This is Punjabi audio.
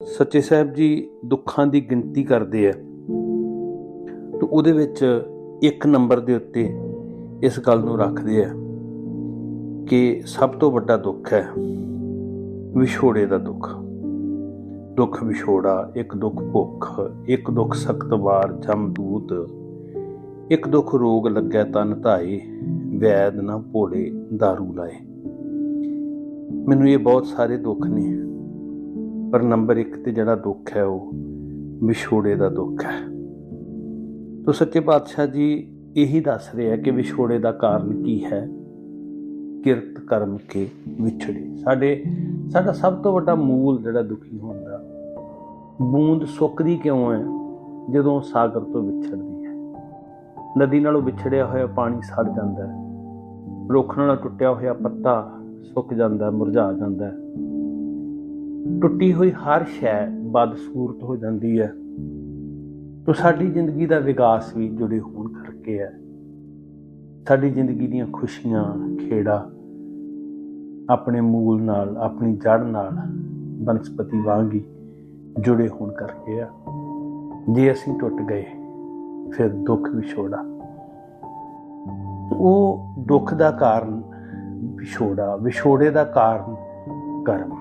ਸੱਚੇ ਸਾਹਿਬ ਜੀ ਦੁੱਖਾਂ ਦੀ ਗਿਣਤੀ ਕਰਦੇ ਆ, ਤੇ ਉਹਦੇ ਵਿੱਚ ਇੱਕ ਨੰਬਰ ਦੇ ਉੱਤੇ ਇਸ ਗੱਲ ਨੂੰ ਰੱਖਦੇ ਆ ਕਿ ਸਭ ਤੋਂ ਵੱਡਾ ਦੁੱਖ ਹੈ ਵਿਛੋੜੇ ਦਾ ਦੁੱਖ। ਦੁੱਖ ਵਿਛੋੜਾ, ਇੱਕ ਦੁੱਖ ਭੁੱਖ, ਇੱਕ ਦੁੱਖ ਸਖਤ ਵਾਰ ਜਮਦੂਤ ਇੱਕ ਦੁੱਖ ਰੋਗ ਲੱਗਿਆ ਤਨ ਧਾਏ, ਵੈਦ ਨਾ ਭੋਲੇ दारू ਲਾਏ। ਮੈਨੂੰ ਇਹ ਬਹੁਤ ਸਾਰੇ ਦੁੱਖ ਨੇ। ਪਰ ਨੰਬਰ 1 ਤੇ ਜਿਹੜਾ ਦੁੱਖ ਹੈ ਉਹ ਵਿਛੋੜੇ ਦਾ ਦੁੱਖ ਹੈ। ਤੋ ਸੱਚੇ ਪਾਤਸ਼ਾਹ ਜੀ ਇਹੀ ਦੱਸ ਰਿਹਾ ਕਿ ਵਿਛੋੜੇ ਦਾ ਕਾਰਨ ਕੀ ਹੈ? ਕਿਰਤ ਕਰਮ ਕੇ ਵਿਛੜੇ। ਸਾਡੇ, ਸਾਡਾ ਸਭ ਤੋਂ ਵੱਡਾ ਮੂਲ ਜਿਹੜਾ ਦੁਖੀ ਹੋਣ ਦਾ, ਬੂੰਦ ਸੁੱਕਦੀ ਕਿਉਂ ਹੈ? ਜਦੋਂ ਸਾਗਰ ਤੋਂ ਵਿਛੜਦੀ ਹੈ। ਨਦੀ ਨਾਲੋਂ ਵਿਛੜਿਆ ਹੋਇਆ ਪਾਣੀ ਸੜ ਜਾਂਦਾ ਹੈ। ਰੁੱਖ ਨਾਲੋਂ ਟੁੱਟਿਆ ਹੋਇਆ ਪੱਤਾ ਸੁੱਕ ਜਾਂਦਾ, ਮੁਰਝਾ ਜਾਂਦਾ ਟੁੱਟੀ ਹੋਈ ਹਰ ਸ਼ੈ ਬਦਸੂਰਤ ਹੋ ਜਾਂਦੀ ਹੈ। ਤੋ ਸਾਡੀ ਜ਼ਿੰਦਗੀ ਦਾ ਵਿਕਾਸ ਵੀ ਜੁੜੇ ਹੋਣ ਕਰਕੇ ਹੈ। ਸਾਡੀ ਜ਼ਿੰਦਗੀ ਦੀਆਂ ਖੁਸ਼ੀਆਂ, ਖੇੜਾ ਆਪਣੇ ਮੂਲ ਨਾਲ, ਆਪਣੀ ਜੜ ਨਾਲ ਬਨਸਪਤੀ ਵਾਂਗ ਹੀ ਜੁੜੇ ਹੋਣ ਕਰਕੇ ਆ ਜੇ ਅਸੀਂ ਟੁੱਟ ਗਏ, ਫਿਰ ਦੁੱਖ ਵਿਛੋੜਾ ਉਹ ਦੁੱਖ ਦਾ ਕਾਰਨ ਵਿਛੋੜਾ, ਵਿਛੋੜੇ ਦਾ ਕਾਰਨ ਕਰਮ।